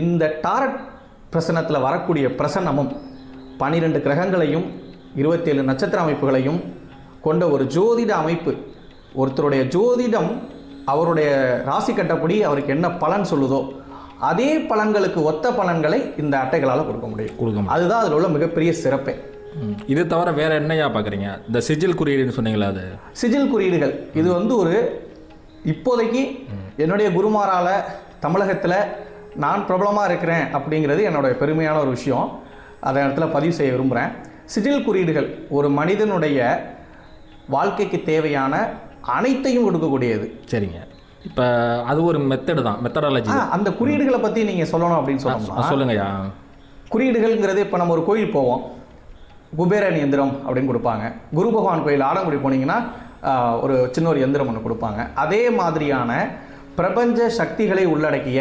இந்த டாரட் பிரசனத்தில் வரக்கூடிய பிரசன்னமும் பனிரெண்டு கிரகங்களையும் இருபத்தேழு நட்சத்திர அமைப்புகளையும் கொண்ட ஒரு ஜோதிட அமைப்பு. ஒருத்தருடைய ஜோதிடம் அவருடைய ராசி கட்டப்படி அவருக்கு என்ன பலன் சொல்லுதோ அதே பலன்களுக்கு ஒத்த பலன்களை இந்த அட்டைகளால் கொடுக்க முடியும். கொடுக்க முடியும். அதுதான் அதில் உள்ள மிகப்பெரிய சிறப்பே. இது தவிர வேற என்னையா பார்க்குறீங்க? இந்த சிஜில் குறியீடுன்னு சொன்னீங்களா அது? சிஜில் குறியீடுகள். இது வந்து ஒரு இப்போதைக்கு என்னுடைய குருமாரால தமிழகத்தில் நான் பிரபலமாக இருக்கிறேன் அப்படிங்கிறது என்னுடைய பெருமையான ஒரு விஷயம். அதை இடத்துல பதிவு செய்ய விரும்புகிறேன் சிஜில் குறியீடுகள் ஒரு மனிதனுடைய வாழ்க்கைக்கு தேவையான அனைத்தையும் கொடுக்கக்கூடியது. சரிங்க. இப்போ அது ஒரு மெத்தடு தான் மெத்தடாலஜி அந்த குறியீடுகளை பற்றி நீங்கள் சொல்லணும் அப்படின்னு சொன்னோம்னா சொல்லுங்கய்யா. குறியீடுகள்ங்கிறது இப்போ நம்ம ஒரு கோயில் போவோம். குபேரன் எந்திரம் அப்படின்னு கொடுப்பாங்க. குரு பகவான் கோயில் ஆலங்குடி போனீங்கன்னா ஒரு சின்ன ஒரு எந்திரம் ஒன்று கொடுப்பாங்க. அதே மாதிரியான பிரபஞ்ச சக்திகளை உள்ளடக்கிய